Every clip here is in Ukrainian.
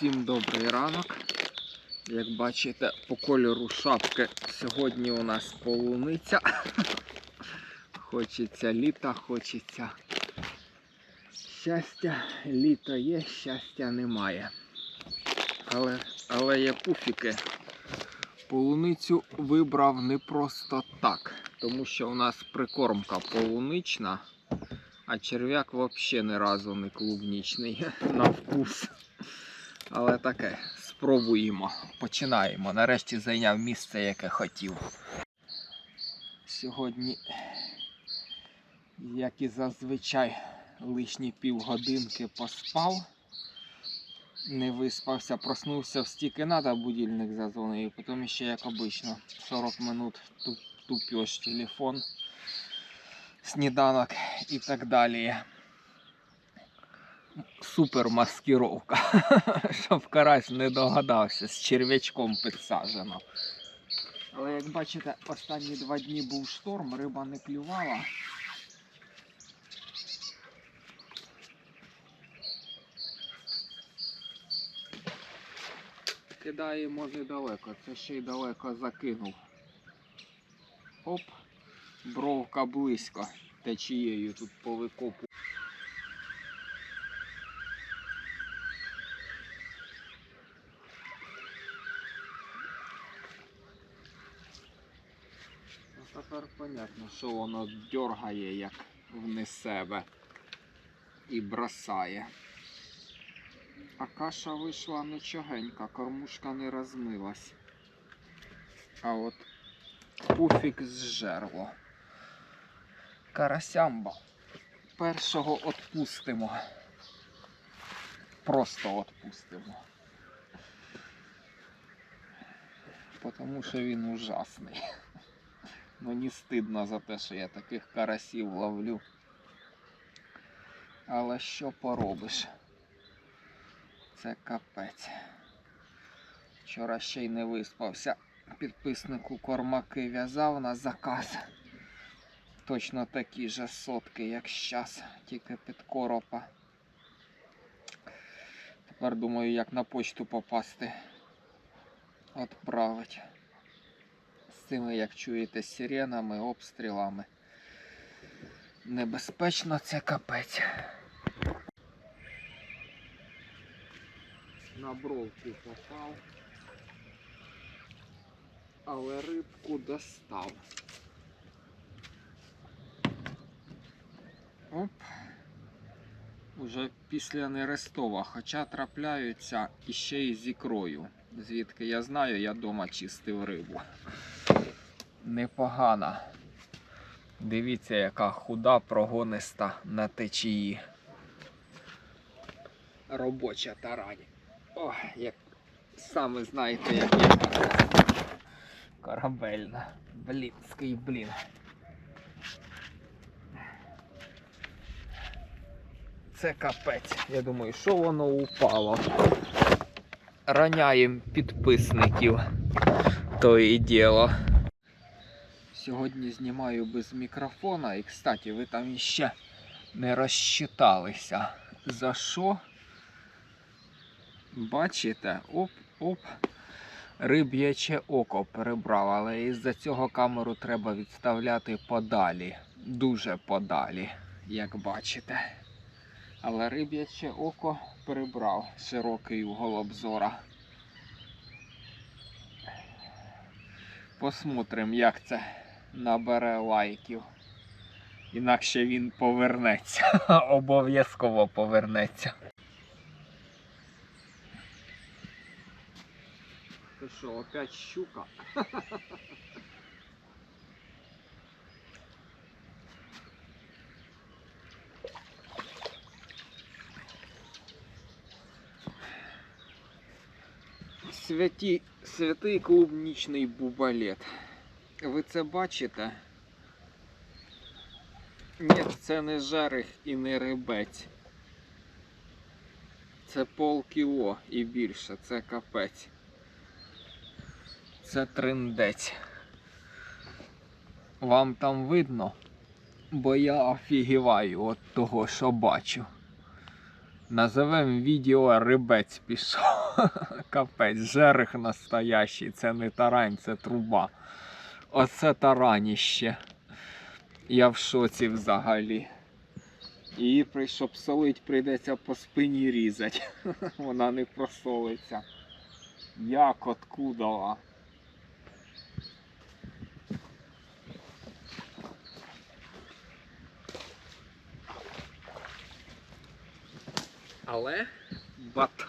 Всім добрий ранок. Як бачите, по кольору шапки сьогодні у нас полуниця. Хочеться літа, хочеться щастя. Літо є, щастя немає. Але, але є пуфіки. Полуницю вибрав не просто так, тому що у нас прикормка полунична, а черв'як взагалі ні разу не клубнічний на вкус. Але таке, спробуємо. Починаємо. Нарешті зайняв місце, яке хотів. Сьогодні, як і зазвичай, лишні півгодинки поспав. Не виспався, проснувся в стільки надо, будильник зазвонив, потім ще як обично 40 минут туп, тупьош телефон, сніданок і так далі. Супер маскировка, щоб карась не догадався, з черв'ячком підсаджено. Але як бачите, останні два дні був шторм, риба не клювала. Кидаємо недалеко, це ще й далеко закинув. Оп, бровка близько течією тут по тепер понятно, що воно дергає як вниз себе і бросає. А каша вийшла нічогенька, кормушка не розмилась. А от пуфік зжерло. Карасямба. Першого отпустимо. Просто отпустимо. Потому що він ужасний. Мені стидно за те, що я таких карасів ловлю. Але що поробиш? Це капець. Вчора ще й не виспався. Підписнику кормаки в'язав на заказ. Точно такі же сотки, як щас, тільки під коропа. Тепер думаю, як на почту попасти. Отправить. Цими, як чуєте, сиренами, обстрілами. Небезпечно це капець. На бровку попав. Але рибку достав. Оп. Уже після нерестова, хоча трапляються іще й з ікрою. Звідки я знаю, я дома чистив рибу. Непогана. Дивіться, яка худа прогониста на течії. Робоча тарані. О, як саме знаєте, як я. Корабельна. Блінський блін. Це капець. Я думаю, що воно упало. Раняєм підписників. То і діло. Сьогодні знімаю без мікрофона. І, кстати, ви там іще не розчиталися. За що? Бачите? Оп-оп. Риб'яче око перебрав, але із-за цього камеру треба відставляти подалі. Дуже подалі, як бачите. Але риб'яче око перебрав широкий угол обзора. Посмотрим, як це набере лайків. Інакше він повернеться. Обов'язково повернеться. Ти що, опять щука? Святі, святий клубнічний бубалет. Ви це бачите? Ні, це не жерех і не рибець. Це полкіло і більше, це капець. Це триндець. Вам там видно? Бо я офігіваю від того, що бачу. Назовем відео рибець пішов. капець, жерех настоящий, це не тарань, це труба. Оце тараніще. Я в шоці взагалі. При- щоб солить, прийдеться по спині різати. Вона не просолиться. Як откудала? Але бат.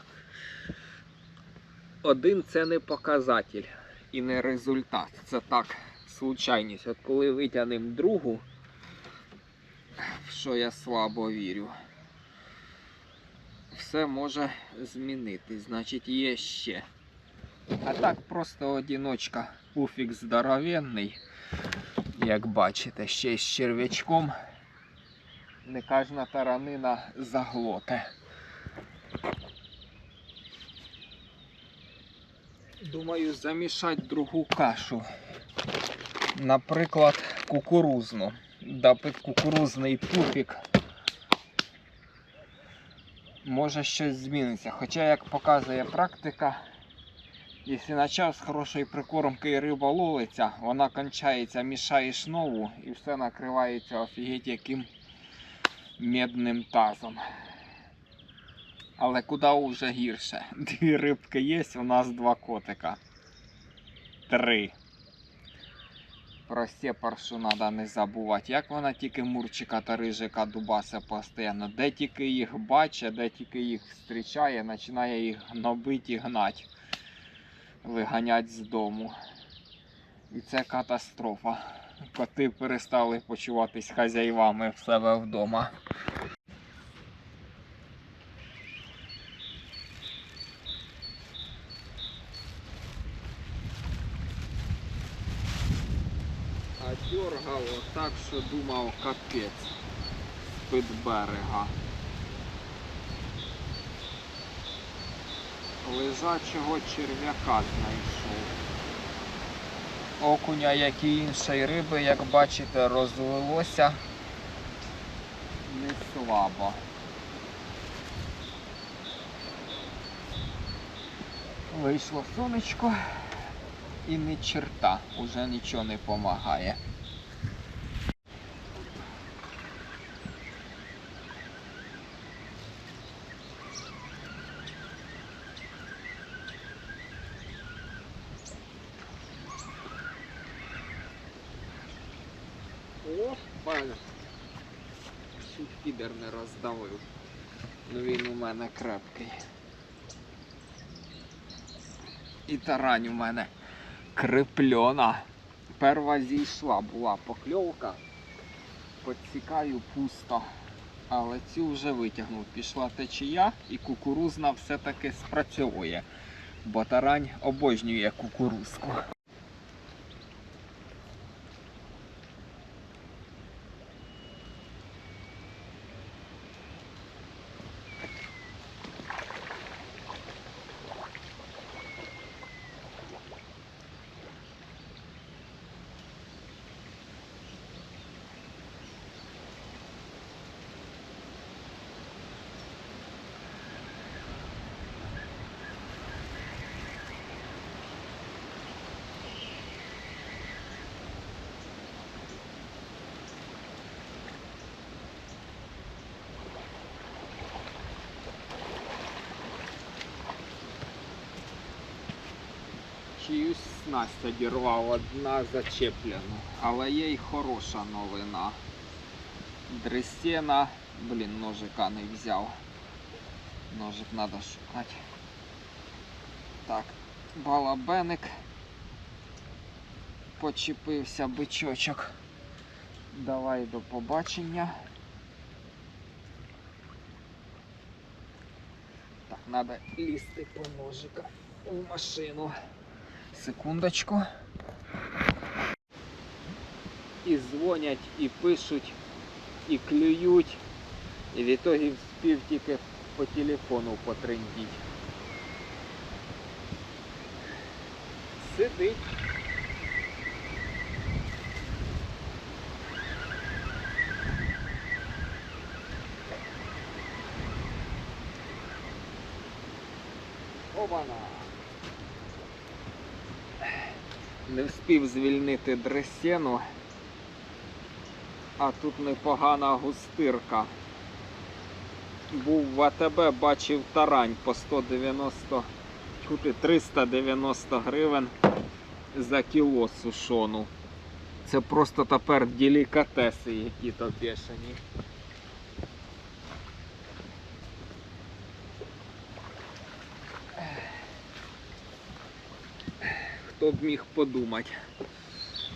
Один це не показатель і не результат. Це так, случайність. От коли витягнемо другу, в що я слабо вірю, все може змінитись. Значить, є ще. А так просто одіночка. Пуфік здоровенний. Як бачите, ще з черв'ячком. Не кожна таранина заглоте. Думаю, замішати другу кашу. Наприклад, кукурузну. Дати кукурузний пуфік. Може щось зміниться. Хоча, як показує практика, якщо почав з хорошої прикормки і риба ловиться, вона кончається, мішаєш нову і все накривається офігеть яким медним тазом. Але куди вже гірше? Дві рибки є, у нас два котика. Три. Про сепаршу треба не забувати. Як вона тільки мурчика та рижика дубасе постійно. Де тільки їх бачить, де тільки їх зустрічає, починає їх гнобити і гнати, Виганять з дому. І це катастрофа. Коти перестали почуватись хазяївами в себе вдома. А дергало так, що думав капець з-під берега. Лежачого черв'яка знайшов. Окуня, як і іншої риби, як бачите, розвелося не слабо. Вийшло сонечко і не черта, уже нічого не допомагає. О, паля. Чуть фідер не роздавив. Ну він у мене крепкий. І тарань у мене крепльона. Перва зійшла була покльовка. Підсікаю пусто. Але цю вже витягнув. Пішла течія і кукурузна все-таки спрацьовує. Бо тарань обожнює кукурузку. Чиюсь снасть одірвав одна зачеплена. Але є й хороша новина. Дресена, блін, ножика не взяв. Ножик треба шукати. Так, балабеник. Почепився бичочок. Давай до побачення. Так, треба лізти по ножика в машину. Секундочку. І дзвонять, і пишуть, і клюють. І в ітогі вспів тільки по телефону потрендіть. Сидить. Обана. Не встиг звільнити дресену, а тут непогана густирка. Був в АТБ, бачив тарань по 190, чути 390 гривень за кіло сушону. Це просто тепер делікатеси, які то бешені. Хто б міг подумати,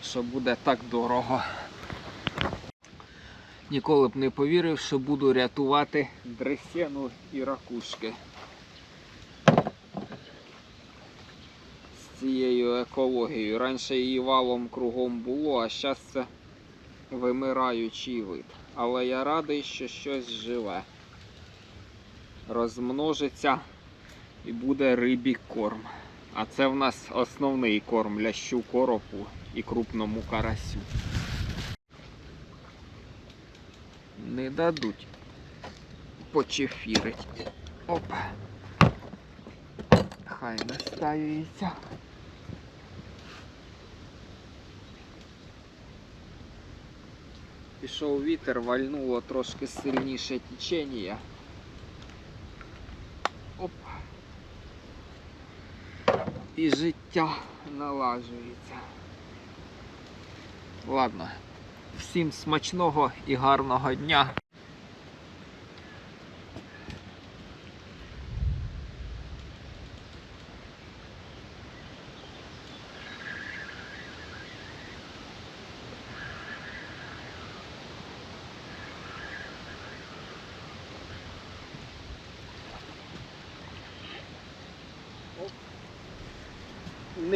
що буде так дорого. Ніколи б не повірив, що буду рятувати дресену і ракушки. З цією екологією. Раніше її валом кругом було, а зараз це вимираючий вид. Але я радий, що щось живе. Розмножиться і буде рибі корм. А це в нас основний корм лящу коропу і крупному карасю. Не дадуть почефірить. Опа. Хай настаюється. Пішов вітер, вальнуло трошки сильніше течення. І життя налажується. Ладно. Всім смачного і гарного дня.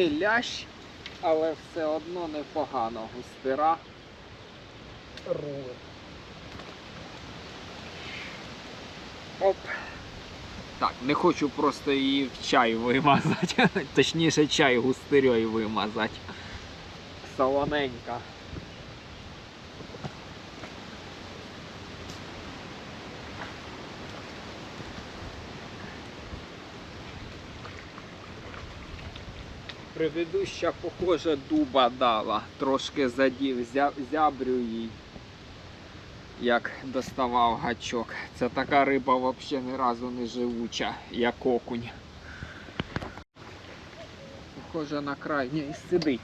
Не лящ, але все одно непогано густира рули. Оп. Так, не хочу просто її в чай вимазати. Точніше чай густирьою вимазати. Солоненька. Предыдуща, похоже, дуба дала. Трошки задів, зябрю їй, як доставав гачок. Це така риба взагалі ні разу не живуча, як окунь. Похоже на край. Ні, сидить.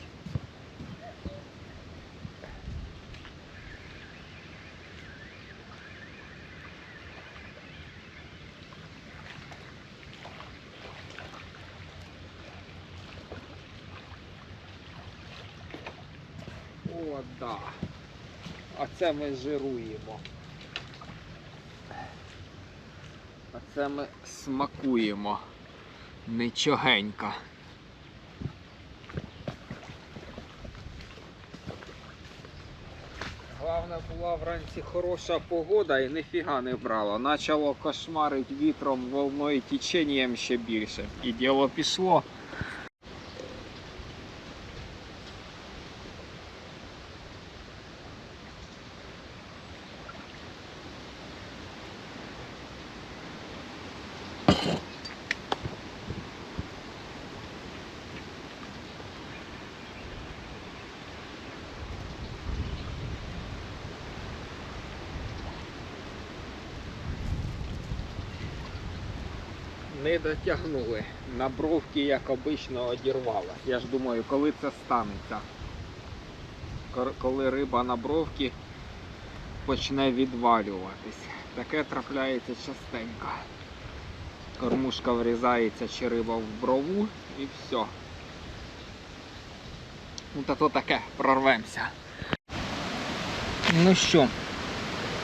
О, да. А це ми жируємо. А це ми смакуємо. Нічогенька. Головне була вранці хороша погода і ніфіга не брало. Начало кошмарить вітром, волною теченням ще більше. І діло пішло. Не дотягнули. На бровки, як обично, одірвало. Я ж думаю, коли це станеться. Коли риба на бровки почне відвалюватись. Таке трапляється частенько. Кормушка врізається чи риба в брову і все. Ну та то таке, прорвемося. Ну що,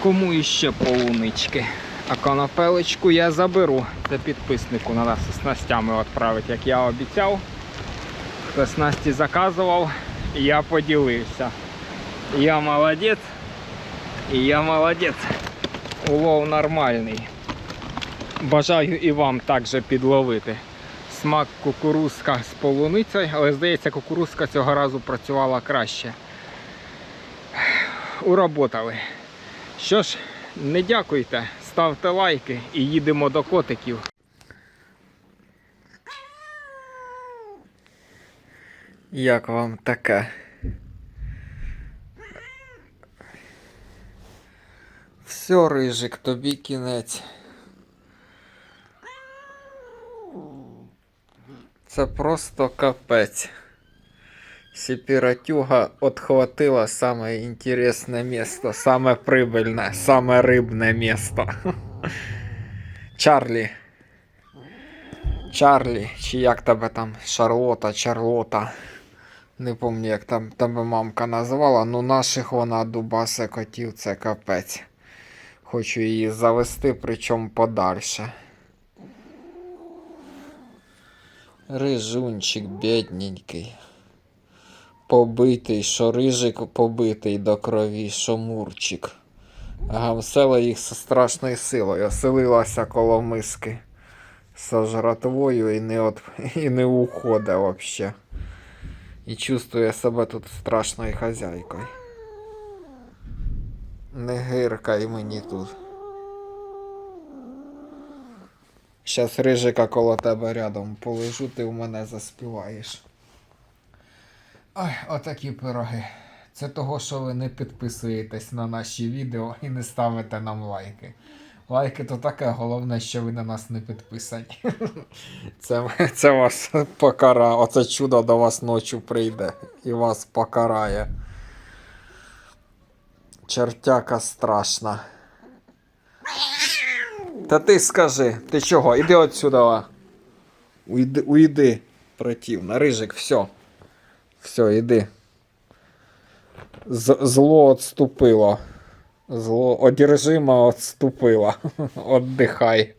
кому іще полунички? А конопелечку я заберу. Це підписнику треба з снастями відправити, як я обіцяв. Хто снасті заказував, я поділився. Я молодець. І я молодець. Улов нормальний. Бажаю і вам також підловити. Смак кукурузка з полуницею, але здається, кукурузка цього разу працювала краще. Уработали. Що ж, не дякуйте, ставте лайки і їдемо до котиків. Як вам таке? Все, рижик, тобі кінець. Це просто капець. Сепіратюга отхватила саме інтересне місто, саме прибильне, саме рибне місто. Чарлі. Чарлі, чи як тебе там Шарлота, Чарлота. Не пам'ятаю, як там тебе мамка називала, ну наших вона дубасе котів, це капець. Хочу її завести, причому подальше. Рижунчик бідненький. Побитий, що рижик побитий до крові, що мурчик. Гамсела їх зі страшною силою, оселилася коло миски со жратвою і не, от, і не уходить вообще. І чувствує себе тут страшною хазяйкою. Не гиркай мені тут. Щас рижика коло тебе рядом полежу, ти в мене заспіваєш. Ой, отакі пироги. Це того, що ви не підписуєтесь на наші відео і не ставите нам лайки. Лайки то таке, головне, що ви на нас не підписані. Це, це вас покарає. Оце чудо до вас ночі прийде і вас покарає. Чертяка страшна. Та ти скажи, ти чого? Іди отсюда. Уйди, уйди, противно. Рижик, все. Все, іди. З- зло отступило. Зло одержимо відступило. Отдихай.